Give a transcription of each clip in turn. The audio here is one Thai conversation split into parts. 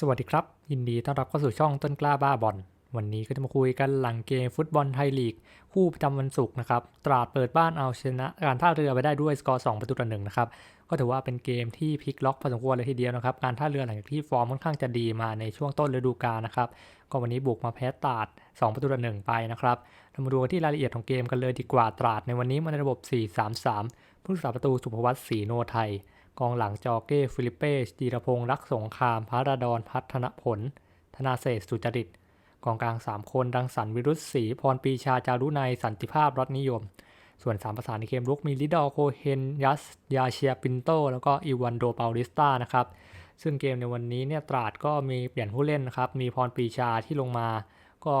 สวัสดีครับ ยินดีต้อนรับเข้าสู่ช่องต้นกล้าบ้าบอลวันนี้ก็จะมาคุยกันหลังเกมฟุตบอลไทยลีก คู่ประจำวันศุกร์นะครับ ตราดเปิดบ้านเอาชนะ การท่าเรือไปได้ด้วยสกอร์ 2 ประตูต่อหนึ่งนะครับ ก็ถือว่าเป็นเกมที่พลิกล็อกพอสมควรเลยทีเดียวนะครับ การท่าเรือหลังจากที่ฟอร์มค่อนข้างจะดีมาในช่วงต้นฤดูกาลนะครับ ก็วันนี้บุกมาแพ้ตราด 2 ประตูต่อหนึ่งไปนะครับเรามาดูที่รายละเอียดของเกมกันเลยดีกว่าตราดในวันนี้มาในระบบ 4-3-3 ผู้รักษาประตูสุภวัตศรีโนไทย กองหลังจอเก้ฟิลิปเป้จีรพงษ์รักสงครามพระราดอนพัฒนผล ธนาเศษสุจริต กองกลาง 3 คนดังสรรวิรุษศรีพรปีชาจารุนสันติภาพรัตนิยม ส่วน 3 ประสานในเกมรุกมีลิดอโคเฮนยัสยาเชียปินโต แล้วก็อีวันโดเปาลิสตานะครับ ซึ่งเกมในวันนี้เนี่ยตราดก็มีเปลี่ยนผู้เล่นนะครับ มีพรปีชาที่ลงมา ก็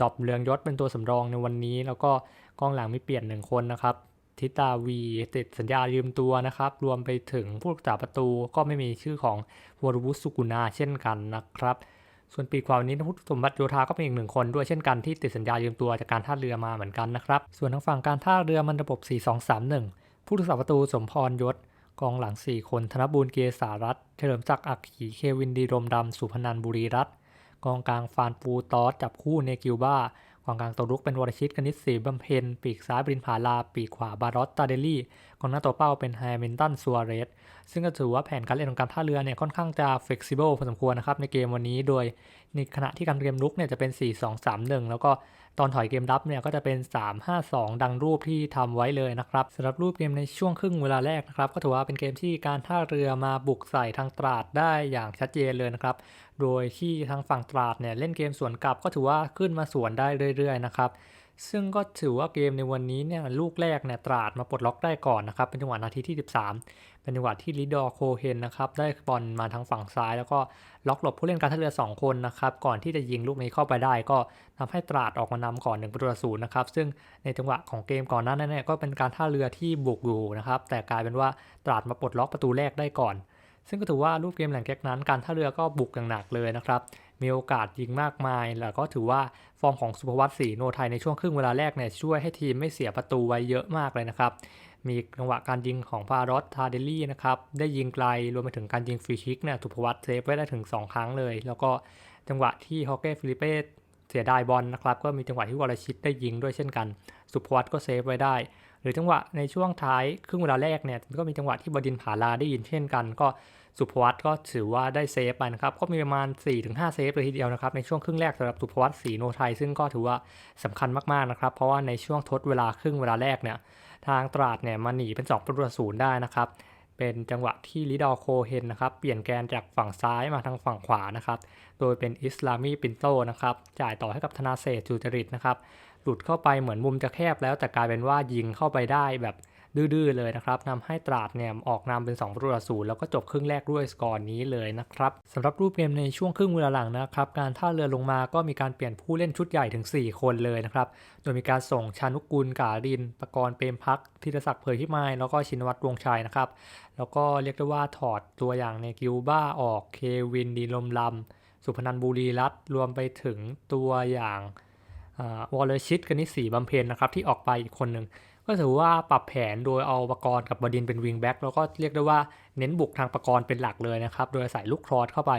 ดอปเรืองยศเป็นตัวสำรองในวันนี้ แล้วก็กองหลังมีเปลี่ยนหนึ่งคนนะครับ ทิตาวีติดสัญญายืมตัวนะครับ รวมไปถึงผู้รักษาประตูก็ไม่มีชื่อของวรวุฒิสุกุณาเช่นกันนะครับ ส่วนปีกขวาวันนี้นพุทธสมบัติโยธาก็เป็นอีกหนึ่งคนด้วยเช่นกันที่ติดสัญญายืมตัวจากการท่าเรือมาเหมือนกันนะครับ ส่วนทางฝั่งการท่าเรือมันระบบ 4-2-3-1 ผู้รักษาประตูสมพรยศกองหลัง 4 คน ธนบูร์เกษารัตเฉลิมศักดิ์อักขีเควินดีรมดำสุพนันบุรีรัตน์กองกลางฟานปูตอสจับคู่เนกิวบ้า กองกลางตัวรุกเป็นวรชิตกนิษฐ์ศรีบำเพ็ญปีกซ้ายบรินผาลา ปีกขวาบารอตตาเดลี่กองหน้าตัวเป้าเป็นไฮมินตันซัวเรสซึ่งก็ถือว่าแผนการเล่นของการท่าเรือเนี่ยค่อนข้างจะเฟกซิเบิลพอสมควรนะครับในเกมวันนี้โดยในขณะที่การเรียมลุกเนี่ยจะเป็น 4-2-3-1 แล้วก็ ตอนถอยเกมรับเนี่ยก็จะเป็น 3-5-2 ดังรูปที่ทำไว้เลยนะครับสำหรับรูปเกมในช่วงครึ่งเวลาแรกนะครับก็ถือว่าเป็นเกมที่การท่าเรือมาบุกใส่ทางตราดได้อย่างชัดเจนเลยนะครับโดยที่ทางฝั่งตราดเนี่ยเล่นเกมสวนกลับก็ถือว่าขึ้นมาสวนได้เรื่อยๆนะครับ ซึ่งก็ถือว่าเกมในวันนี้เนี่ยลูกแรกเนี่ยตราดมาปลดล็อกได้ก่อนนะครับ เป็นจังหวะนาทีที่ 13 เป็นจังหวะที่ลิดอร์โคเฮนนะครับได้บอลมาทางฝั่งซ้าย แล้วก็ล็อกหลบผู้เล่นการท่าเรือ 2 คนนะครับก่อนที่จะยิงลูกนี้เข้าไปได้ก็ทำให้ตราดออกมานำก่อน1ประตูศูนย์นะครับซึ่งในจังหวะของเกมก่อนหน้านั้นเนี่ยก็เป็นการท่าเรือที่บุกอยู่นะครับแต่กลายเป็นว่าตราดมาปลดล็อกประตูแรกได้ก่อนซึ่งก็ถือว่ารูปเกมหลังจากนั้นการท่าเรือก็บุกอย่างหนักเลยนะครับ มีโอกาสยิงมากมาย แล้วก็ถือว่าฟอร์มของสุภวัตศรีโนไทยในช่วงครึ่งเวลาแรกเนี่ยช่วยให้ทีมไม่เสียประตูไว้เยอะมากเลยนะครับ มีจังหวะการยิงของพารอสทาเดลี่นะครับได้ยิงไกลรวมไปถึงการยิงฟรีคิกเนี่ยสุภวัตเซฟไว้ได้ถึง 2 ครั้งเลย แล้วก็จังหวะที่ฮอกเก้ฟิลิเป้เสียดายบอลนะครับก็มีจังหวะที่วอลชิตได้ยิงด้วยเช่นกัน สุภวัตก็เซฟไว้ได้ หรือจังหวะในช่วงท้ายครึ่งเวลาแรกเนี่ยก็มีจังหวะที่บดินผาลาได้ยินเช่นกัน ก็สุภวัตก็ถือว่าได้เซฟไปนะครับก็มีประมาณ 4-5 เซฟเลยทีเดียวนะครับในช่วงครึ่งแรกสำหรับสุภวัตศรีโนไทยซึ่งก็ถือว่าสำคัญมากๆนะครับเพราะว่าในช่วงทดเวลาครึ่งเวลาแรกเนี่ยทางตราดเนี่ยมาหนีเป็น2ประตูศูนย์ได้นะครับเป็นจังหวะที่ลิดอโคเฮนนะครับเปลี่ยนแกนจากฝั่งซ้ายมาทางฝั่งขวานะครับโดยเป็นอิสลามีปินโตนะครับจ่ายต่อให้กับธนาเศษจูจริตนะครับ หลุดเข้าไปเหมือนมุมจะแคบแล้วแต่กลายเป็นว่ายิงเข้าไปได้แบบดื้อๆเลยนะครับนำให้ตราดเนี่ยออกนำเป็น2ประตูต่อศูนย์แล้วก็จบครึ่งแรกด้วยสกอร์นี้เลยนะครับสำหรับรูปเกมในช่วงครึ่งเวลาหลังนะครับ การท่าเรือลงมาก็มีการเปลี่ยนผู้เล่นชุดใหญ่ถึง 4 คนเลยนะครับ โดยมีการส่งชานุกุลกาลินประกรณ์เปรมพักธีรศักดิ์เผยพิมายแล้วก็ชินวัตรวงชัยนะครับ แล้วก็เรียกได้ว่าถอดตัวอย่างในกิวบ้าออกเควินดีลมลำสุพนันบุรีรัตน์รวมไปถึงตัวอย่าง วอลเลชิตกนิสีบำเพ็ญนะครับ ที่ออกไปอีกคนหนึ่ง ก็ถือว่าปรับแผนโดยเอาปกรณ์กับบดินเป็นวิงแบ็กแล้วก็เรียกได้ว่า เน้นบุกทางประกรณ์เป็นหลักเลยนะครับ โดยใส่ลูกครอสเข้าไป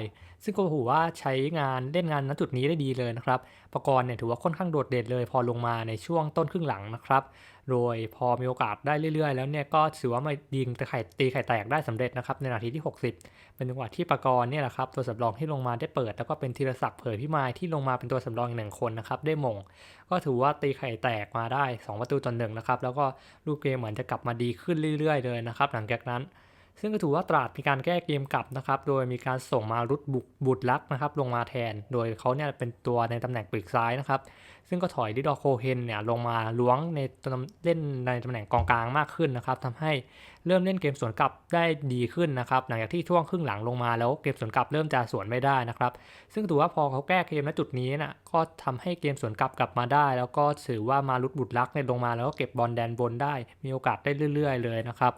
ซึ่งก็ถือว่าใช้งานเล่นงานณจุดนี้ได้ดีเลยนะครับ ประกรณ์เนี่ยถือว่าค่อนข้างโดดเด่นเลย พอลงมาในช่วงต้นครึ่งหลังนะครับ โดยพอมีโอกาสได้เรื่อยๆ แล้วเนี่ยก็ถือว่ามายิงไข่ตีไข่แตกได้สำเร็จนะครับในนาทีที่ 60 เป็นจังหวะที่ประกรณ์เนี่ยแหละครับตัวสำรองที่ลงมาได้เปิด แล้วก็เป็นธีรศักดิ์เผยพิมายที่ลงมาเป็นตัวสำรองอีกหนึ่งคนนะครับได้มง ก็ถือว่าตีไข่แตกมาได้ 2 ประตูต่อหนึ่งนะครับแล้วก็ลูกเกมเหมือนจะกลับมาดีขึ้นเรื่อย ๆ เลยนะครับหลังจากนั้น ซึ่งก็ถือว่าตราดมีการแก้เกมกลับนะครับ โดยมีการส่งมารุดบุกบุตรลักนะครับลงมาแทน โดยเขาเนี่ยเป็นตัวในตำแหน่งปีกซ้ายนะครับ ซึ่งก็ถอยดิดอโคเฮนเนี่ยลงมาล้วงในเล่นในตำแหน่งกองกลางมากขึ้นนะครับทำให้เริ่มเล่นเกมสวนกลับได้ดีขึ้นนะครับ หลังจากที่ช่วงครึ่งหลังลงมาแล้วเกมสวนกลับเริ่มจะสวนไม่ได้นะครับ ซึ่งถือว่าพอเขาแก้เกมณจุดนี้นะก็ทำให้เกมสวนกลับกลับมาได้ แล้วก็ถือว่ามารุดบุตรลักเนี่ยลงมาแล้วก็เก็บบอลแดนบนได้ มีโอกาสได้เรื่อย ๆ เลยนะครับ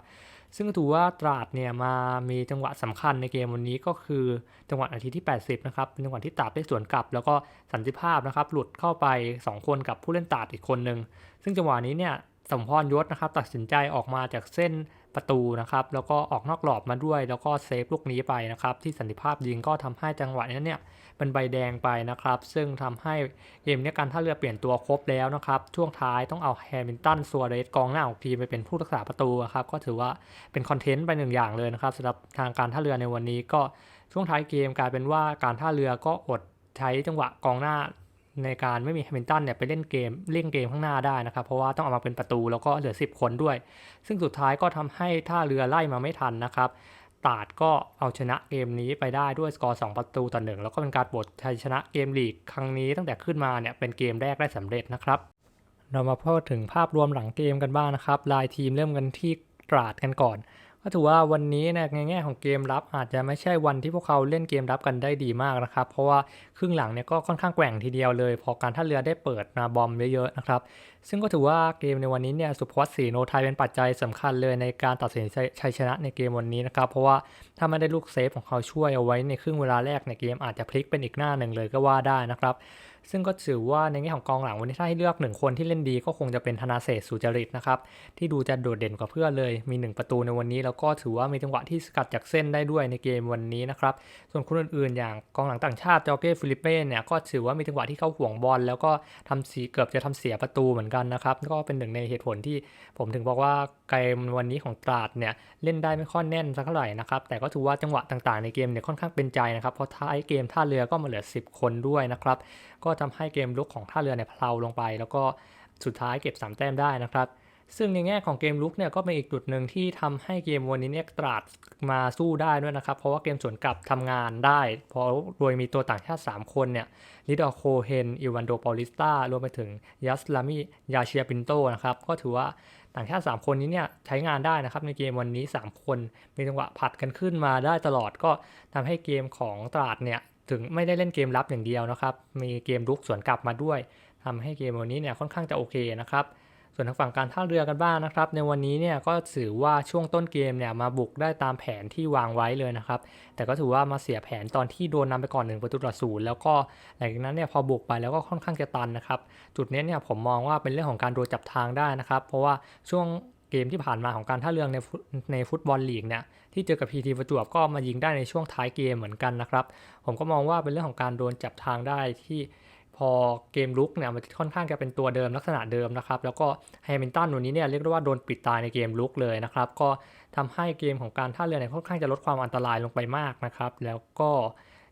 ซึ่งถือว่าตราดเนี่ยมามีจังหวะสำคัญในเกมวันนี้ก็คือจังหวะนาทีที่ 80 นะครับ เป็นจังหวะที่ตราดได้สวนกลับ แล้วก็สันติภาพนะครับ หลุดเข้าไป 2 คนกับผู้เล่นตราดอีกคนหนึ่ง ซึ่งจังหวะนี้เนี่ยสมพรยศนะครับตัดสินใจออกมาจากเส้นประตูนะครับ แล้วก็ออกนอกกรอบมาด้วย แล้วก็เซฟลูกนี้ไปนะครับ ที่สันติภาพยิงก็ทำให้จังหวะนี้เนี่ย เป็นใบแดงไปนะครับ ซึ่งทำให้เกมนี้การท่าเรือเปลี่ยนตัวครบแล้วนะครับ ช่วงท้ายต้องเอาแฮมิลตันซัวเรสกองหน้าของทีมไปเป็นผู้รักษาประตูครับ ก็ถือว่าเป็นคอนเทนต์ไปหนึ่งอย่างเลยนะครับสำหรับทางการท่าเรือในวันนี้ก็ช่วงท้ายเกมกลายเป็นว่าการท่าเรือก็อดใช้จังหวะกองหน้าในการไม่มีแฮมิลตันเนี่ยไปเล่นเกมเล่นเกมข้างหน้าได้นะครับ เพราะว่าต้องเอามาเป็นประตูแล้วก็เหลือ 10 คนด้วย ซึ่งสุดท้ายก็ทำให้ท่าเรือไล่มาไม่ทันนะครับ ตราดก็เอาชนะเกมนี้ไปได้ด้วยสกอร์2ประตูต่อหนึ่งแล้วก็เป็นการบดชัยชนะเกมลีกครั้งนี้ตั้งแต่ขึ้นมาเนี่ยเป็นเกมแรกได้สำเร็จนะครับ เรามาพูดถึงภาพรวมหลังเกมกันบ้างนะครับลายทีมเริ่มกันที่ตราดกันก่อน ก็ถือว่าวันนี้เนยในแง่ของเกมรับอาจจะไม่ใช่วันที่พวกเขาเล่นเกมรับกันได้ดีมากนะครับ เพราะว่าครึ่งหลังเนี่ยก็ค่อนข้างแกว่งทีเดียวเลย พอการท่าเรือได้เปิดนาบอมเยอะๆนะครับ ซึ่งก็ถือว่าเกมในวันนี้เนี่ยสุภวัตศรีโนไทยเป็นปัจจัยสำคัญเลยในการตัดสินชัยชนะในเกมวันนี้นะครับ เพราะว่าถ้าไม่ได้ลูกเซฟของเขาช่วยเอาไว้ในครึ่งเวลาแรกในเกมอาจจะพลิกเป็นอีกหน้าหนึ่งเลยก็ว่าได้นะครับ ซึ่งก็ถือว่าในแง่ของกองหลังวันนี้ถ้าให้เลือกหนึ่งคนที่เล่นดีก็คงจะเป็นธนาเศรษฐ์สุจริตนะครับที่ดูจะโดดเด่นกว่าเพื่อนเลย มี 1 ประตูในวันนี้ แล้วก็ถือว่ามีจังหวะที่สกัดจากเส้นได้ด้วยในเกมวันนี้นะครับส่วนคนอื่นๆ อย่างกองหลังต่างชาติจอเก้ฟิลิปเป้เนี่ยก็ถือว่ามีจังหวะที่เข้าห่วงบอลแล้วก็ทำสีเกือบจะทำเสียประตูเหมือนกันนะครับก็เป็นหนึ่งในเหตุผลที่ผมถึงบอกว่าเกมวันนี้ของตราดเนี่ยเล่นได้ไม่ค่อยแน่นสักเท่าไหร่นะครับแต่ก็ถือว่าจังหวะต่างๆ ในเกมเนี่ยค่อนข้างเป็นใจนะครับเพราะท้ายเกมท่าเรือก็มาเหลือ 10 คนด้วยนะครับก็ทำให้เกมลุกของท่าเรือเนี่ยเพลาลงไป แล้วก็สุดท้ายเก็บ 3 แต้มได้นะครับซึ่งในแง่ของเกมลุกเนี่ยก็เป็นอีกจุดหนึ่งที่ทำให้เกมวันนี้เนี่ยตราดมาสู้ได้ด้วยนะครับ เพราะว่าเกมสวนกลับทำงานได้ เพราะโดยมีตัวต่างชาติ 3 คนเนี่ยลิดอโคเฮนอิวันโดปอลิสตารวมไปถึงยัสลามิยาเชียปินโตนะครับ ก็ถือว่าต่างชาติ 3 คนนี้เนี่ยใช้งานได้นะครับ ในเกมวันนี้ 3 คนมีจังหวะผัดกันขึ้นมาได้ตลอดก็ทำให้เกมของตราดเนี่ย ถึงไม่ได้เล่นเกมรับอย่างเดียวนะครับ มีเกมรุกสวนกลับมาด้วยทำให้เกมวันนี้เนี่ยค่อนข้างจะโอเคนะครับ ส่วนทางฝั่งการท่าเรือกันบ้างนะครับ ในวันนี้เนี่ยก็ถือว่าช่วงต้นเกมเนี่ยมาบุกได้ตามแผนที่วางไว้เลยนะครับ แต่ก็ถือว่ามาเสียแผนตอนที่โดนนำไปก่อนหนึ่งประตูต่อศูนย์แล้วก็หลังจากนั้นเนี่ยพอบุกไปแล้วก็ค่อนข้างจะตันนะครับ จุดนี้เนี่ยผมมองว่าเป็นเรื่องของการโดนจับทางได้นะครับ เพราะว่าช่วง เกมที่ผ่านมาของการท่าเรือในฟุตในฟุตบอลลีกเนี่ยที่เจอกับพีทีประจวบก็มายิงได้ในช่วงท้ายเกมเหมือนกันนะครับ ผมก็มองว่าเป็นเรื่องของการโดนจับทางได้ที่พอเกมลุกเนี่ยมันค่อนข้างจะเป็นตัวเดิมลักษณะเดิมนะครับแล้วก็แฮมิลตันวันนี้เนี่ยเรียกได้ว่าโดนปิดตายในเกมลุกเลยนะครับก็ทำให้เกมของการท่าเรือเนี่ยค่อนข้างจะลดความอันตรายลงไปมากนะครับแล้วก็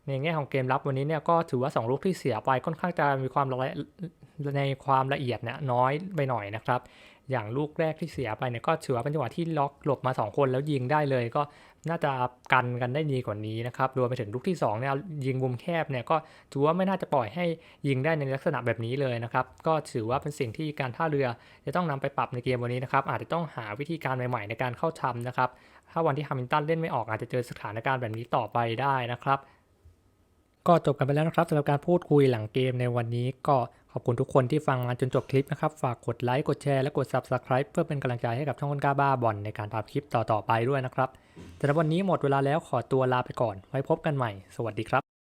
ในแง่ของเกมรับวันนี้เนี่ยก็ถือว่า 2 ลูกที่เสียไปค่อนข้างจะมีความละในความละเอียดเนี่ยน้อยไปหน่อยนะครับ อย่างลูกแรกที่เสียไปเนี่ยก็ถือว่าเป็นจังหวะที่ล็อกหลบมา 2 คนแล้วยิงได้เลย ก็น่าจะกันกันได้ดีกว่านี้นะครับรวมไปถึงลูกที่2เนี่ยยิงมุมแคบเนี่ยก็ถือว่าไม่น่าจะปล่อยให้ยิงได้ในลักษณะแบบนี้เลยนะครับก็ถือว่าเป็นสิ่งที่การท่าเรือจะต้องนำไปปรับในเกมวันนี้นะครับอาจจะต้องหาวิธีการใหม่ ๆ ในการเข้าทำนะครับถ้าวันที่ฮามิลตันเล่นไม่ออกอาจจะเจอสถานการณ์แบบนี้ต่อไปได้นะครับ ก็จบกันไปแล้วนะครับสำหรับการพูดคุยหลังเกมในวันนี้ก็ขอบคุณทุกคนที่ฟังมาจนจบคลิปนะครับ ฝากกดไลค์กดแชร์และกด Subscribe เพื่อเป็นกำลังใจให้กับช่องคนกล้าบ้าบอลในการทำคลิปต่อๆไปด้วยนะครับสำหรับวันนี้หมดเวลาแล้วขอตัวลาไปก่อน ไว้พบกันใหม่ สวัสดีครับ